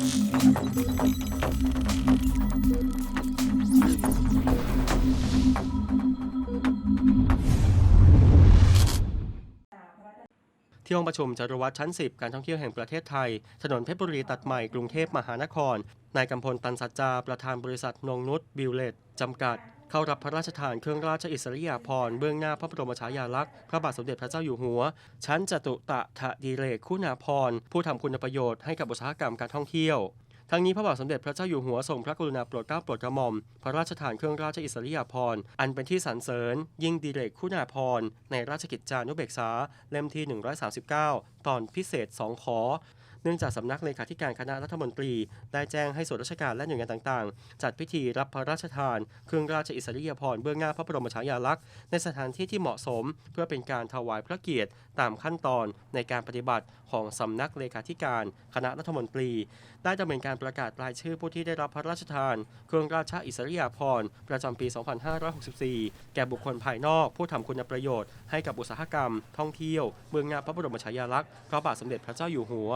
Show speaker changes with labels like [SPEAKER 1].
[SPEAKER 1] 何? ที่ห้องประชุมจารวัตรชั้น 10 การท่องเที่ยวแห่งประเทศไทย ถนนเพชรบุรีตัดใหม่กรุงเทพมหานคร นายกำพลตันสัจจา ประธานบริษัทนงนุชบิวเลตจำกัด เข้ารับพระราชทานเครื่องราชอิสริยาภรณ์เบื้องหน้าพระบรมฉายาลักษณ์พระบาทสมเด็จพระเจ้าอยู่หัว ชั้นจตุตะทะดีเลกคุณาภรณ์ผู้ทำคุณประโยชน์ให้กับอุตสาหกรรมการท่องเที่ยว ทั้งนี้พระบาทสมเด็จพระเจ้าอยู่หัวทรงพระกรุณาโปรดเกล้าโปรดกระหม่อม พระราชทานเครื่องราชอิสริยาภรณ์อันเป็นที่สรรเสริญ ยิ่งดีเรกคุณาภรณ์ในราชกิจจานุเบกษาเล่มที่ 139 ตอนพิเศษ 2 ขอ เนื่องจากสำนักเลขาธิการคณะรัฐมนตรี ได้แจ้งให้ส่วนราชการและหน่วยงานต่างๆ จัดพิธีรับพระราชทาน เครื่องราชอิสริยาภรณ์เบื้องหน้าพระบรมฉายาลักษณ์ในสถานที่ที่เหมาะสม เพื่อเป็นการถวายพระเกียรติตามขั้นตอนในการปฏิบัติของสำนักเลขาธิการ คณะรัฐมนตรี ได้ดำเนินการประกาศรายชื่อผู้ที่ได้รับพระราชทาน เครื่องราชอิสริยาภรณ์ประจำปี 2564 แก่บุคคลภายนอก ผู้ทำคุณประโยชน์ให้กับอุตสาหกรรม ท่องเที่ยว เมืองหน้าพระบรมฉายาลักษณ์พระบาทสมเด็จพระเจ้าอยู่หัว